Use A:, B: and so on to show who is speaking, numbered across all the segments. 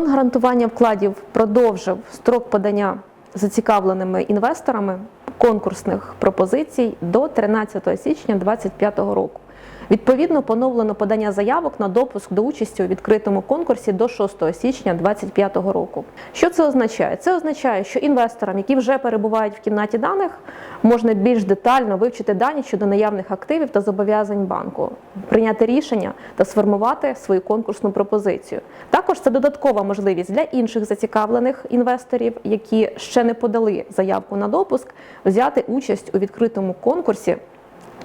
A: Фонд гарантування вкладів продовжив строк подання зацікавленими інвесторами конкурсних пропозицій до 13 січня 2025 року. Відповідно, поновлено подання заявок на допуск до участі у відкритому конкурсі до 6 січня 2025 року. Що це означає? Це означає, що інвесторам, які вже перебувають в кімнаті даних, можна більш детально вивчити дані щодо наявних активів та зобов'язань банку, прийняти рішення та сформувати свою конкурсну пропозицію. Також це додаткова можливість для інших зацікавлених інвесторів, які ще не подали заявку на допуск, взяти участь у відкритому конкурсі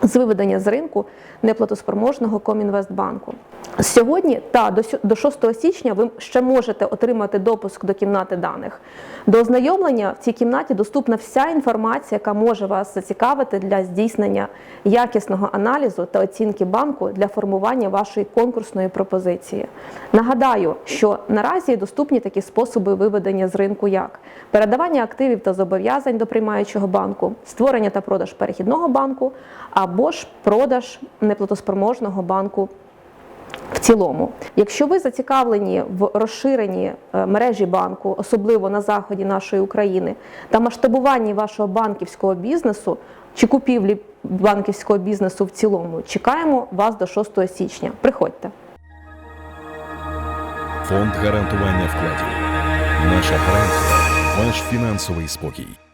A: з виведення з ринку неплатоспроможного Комінвестбанку. Сьогодні та до 6 січня ви ще можете отримати допуск до кімнати даних. До ознайомлення в цій кімнаті доступна вся інформація, яка може вас зацікавити для здійснення якісного аналізу та оцінки банку для формування вашої конкурсної пропозиції. Нагадаю, що наразі доступні такі способи виведення з ринку, як передавання активів та зобов'язань до приймаючого банку, створення та продаж перехідного банку, або ж продаж неплатоспроможного банку в цілому. Якщо ви зацікавлені в розширенні е, мережі банку, особливо на заході нашої України, та масштабуванні вашого банківського бізнесу чи купівлі банківського бізнесу в цілому, чекаємо вас до 6 січня. Приходьте.
B: Фонд гарантування вкладів. Наша гарантія – ваш фінансовий спокій.